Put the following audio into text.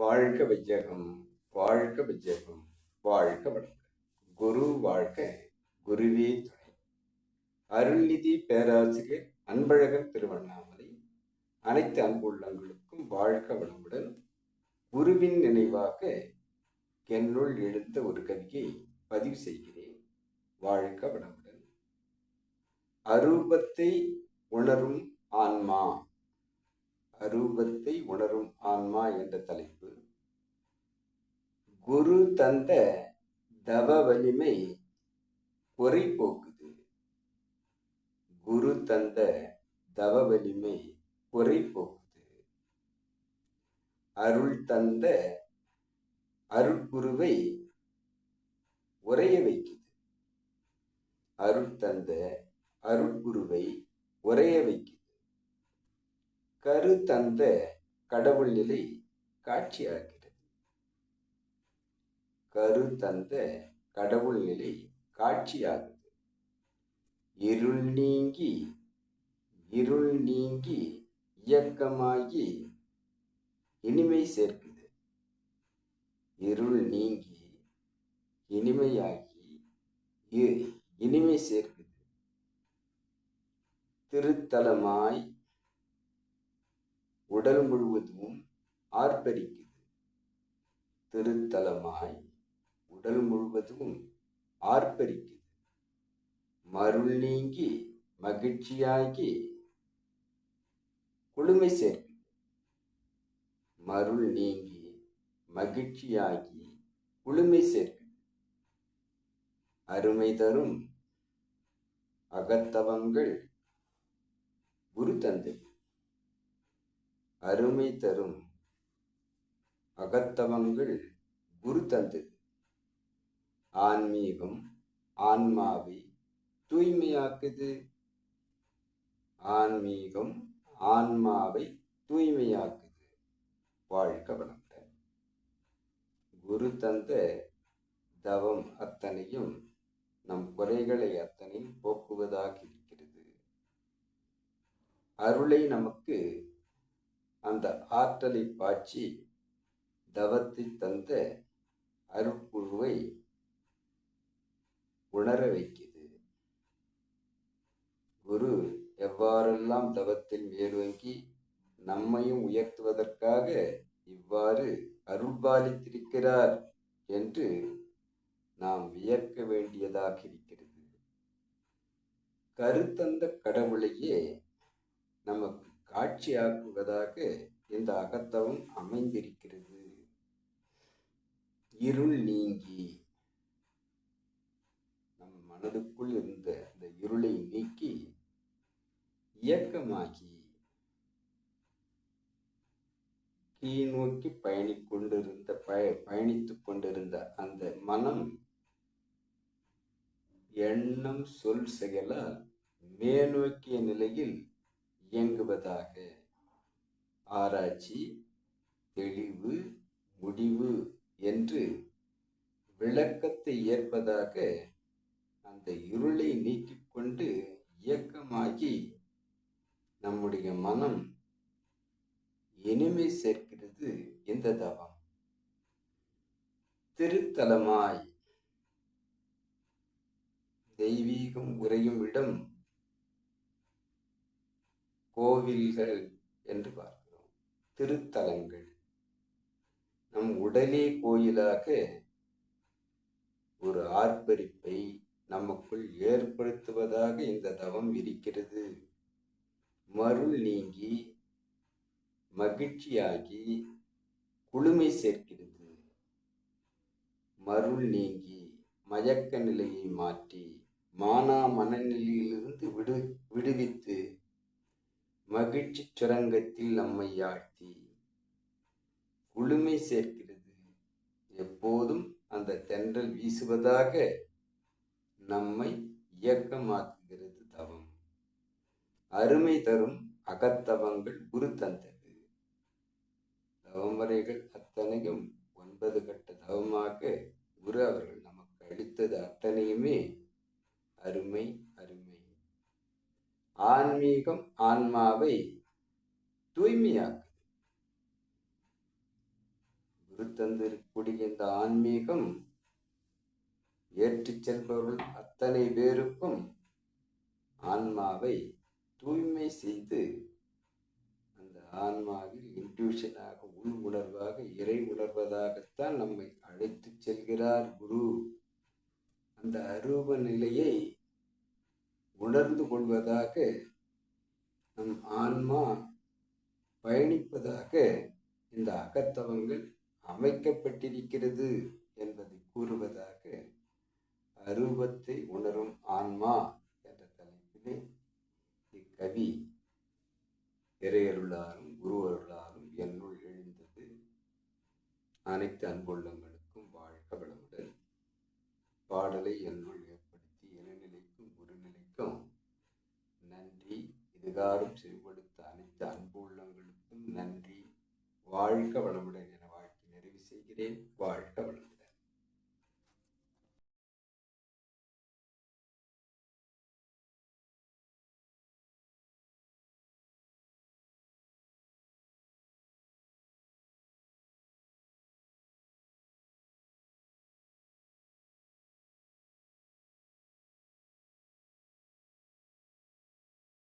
வாழ்க விஜயகம் வாழ்க விஜயகம் வாழ்க வளம் குரு வாழ்க குருவே துணை. அருள்நிதி பேராசிரியர் அன்பழகன் திருவண்ணாமலை. அனைத்து அன்புள்ளங்களுக்கும் வாழ்க வளமுடன். குருவின் நினைவாக என்னுள் எழுந்த ஒரு கவியை பதிவு செய்கிறேன். வாழ்க வளமுடன். அரூபத்தை உணரும் ஆன்மா. அரூபத்தை உணரும் ஆன்மா என்ற தலைப்பு. குரு தந்த தவ வலிமை குறை போக்குது. குரு தந்த தவ வலிமை குறை போக்குது. அருள் தந்த அருட்குருவை உரைய வைக்குது. அருள் தந்த அருட்குருவை உரைய வைக்குது. கரு தந்த கடவுள் நிலை காட்சியாகிறது கரு தந்த கடவுள் நிலை காட்சியாகுது. இருள் நீங்கி இருள் நீங்கி இயக்கமாகி இனிமை சேர்க்குது. இருள் நீங்கி இனிமையாகி இனிமை சேர்க்குது. திருத்தலமாய் உடல் முழுவதும் ஆர்ப்பரிக்குது. திருத்தலமாய் உடல் முழுவதும் ஆர்ப்பரிக்குது. மருள் நீங்கி மகிழ்ச்சியாகி குளுமை சேர்க்குது. மருள் நீங்கி மகிழ்ச்சியாகி குளுமை சேர்க்குது. அருமை தரும் அகத்தவங்கள் குரு தந்தை. அருமை தரும் அகத்தவங்கள் குரு தந்தது ஆன்மீகம் ஆன்மாவை தூய்மையாக்குது. ஆன்மீகம் ஆன்மாவை தூய்மையாக்குது. வாழ்க வளமுடன். குரு தந்த தவம் அத்தனையும் நம் குறைகளை அத்தனையும் போக்குவதாக இருக்கிறது. அருளை நமக்கு அந்த ஆற்றலை பாய்ச்சி தவத்தை தந்த அருட்குழுவை உணர வைக்குது. குரு எவ்வாறெல்லாம் தவத்தில் மேலோங்கி நம்மையும் உயர்த்துவதற்காக இவ்வாறு அருள்பாலித்திருக்கிறார் என்று நாம் வியக்க வேண்டியதாக இருக்கிறது. கருத்தந்த கடவுளையே நமக்கு காட்சியாக்குவதாக இந்த அகத்தவம் அமைந்திருக்கிறது. இருள் நீங்கி மனதுக்குள் இருந்த அந்த இருளை நீக்கி இயக்கமாகி கீழ் நோக்கி பயணிக் கொண்டிருந்த பய பயணித்துக் கொண்டிருந்த அந்த மனம் எண்ணம் சொல் செயலால் மேல்நோக்கிய நிலையில் இயங்குவதாக. ஆராய்ச்சி தெளிவு முடிவு என்று விளக்கத்தை ஏற்பதாக அந்த இருளை நீக்கிக்கொண்டு இயக்கமாகி நம்முடைய மனம் இனிமை சேர்க்கிறது இந்த தவம். திருத்தலமாய் தெய்வீகம் உறையும் இடம் கோவில்கள் என்று பார்க்கிறோம். திருத்தலங்கள். நம் உடலே கோயிலாக ஒரு ஆர்ப்பரிப்பை நமக்குள் ஏற்படுத்துவதாக இந்த தவம் இருக்கிறது. மருள் நீங்கி மகிழ்ச்சியாகி குளுமை சேர்க்கிறது. மருள் நீங்கி மயக்க நிலையை மாற்றி மானா மனநிலையிலிருந்து விடு விடுவித்து மகிழ்ச்சி சுரங்கத்தில் நம்மை ஆழ்த்தி குளுமை சேர்க்கிறது. எப்போதும் அந்த தென்றல் வீசுவதாக நம்மை இயக்கமாக்குகிறது தவம். அருமை தரும் அகத்தவங்கள் குரு தந்தது. தவமுறைகள் அத்தனையும் ஒன்பது கட்ட தவமாக குரு அவர்கள் நமக்கு அளித்தது அத்தனையுமே அருமை அருமை. ஆன்மீகம் ஆன்மாவை தூய்மையாக்குது. குரு தந்திருக்கக்கூடிய இந்த ஆன்மீகம் ஏற்றிச் செல்பவர்கள் அத்தனை பேருக்கும் ஆன்மாவை தூய்மை செய்து அந்த ஆன்மாவில் இன்ட்யூஷனாக உள் உணர்வாக இறை உணர்வதாகத்தான் நம்மை அழைத்துச் செல்கிறார் குரு. அந்த அரூப நிலையை உணர்ந்து கொள்வதாக நம் ஆன்மா பயணிப்பதாக இந்த அகத்தவங்கள் அமைக்கப்பட்டிருக்கிறது என்பதை கூறுவதாக அரூபத்தை உணரும் ஆன்மா என்ற தலைப்பிலே இக்கவி இறையருளாலும் குருவருளாலும் என்னுள் எழுந்தது. அனைத்து அன்புள்ளங்களுக்கும் வாழ்க வளமுடன். பாடலை என்னுள் ஏற்படுத்தி இறைநிலைக்கும் குருநிலைக்கும் நன்றி. இதுகாரும் செவிப்படுத்த அனைத்து அன்பு உள்ளங்களுக்கும் நன்றி. வாழ்க வளமுடன் என வாழ்க்கை நிறைவு செய்கிறேன். வாழ்க வளம்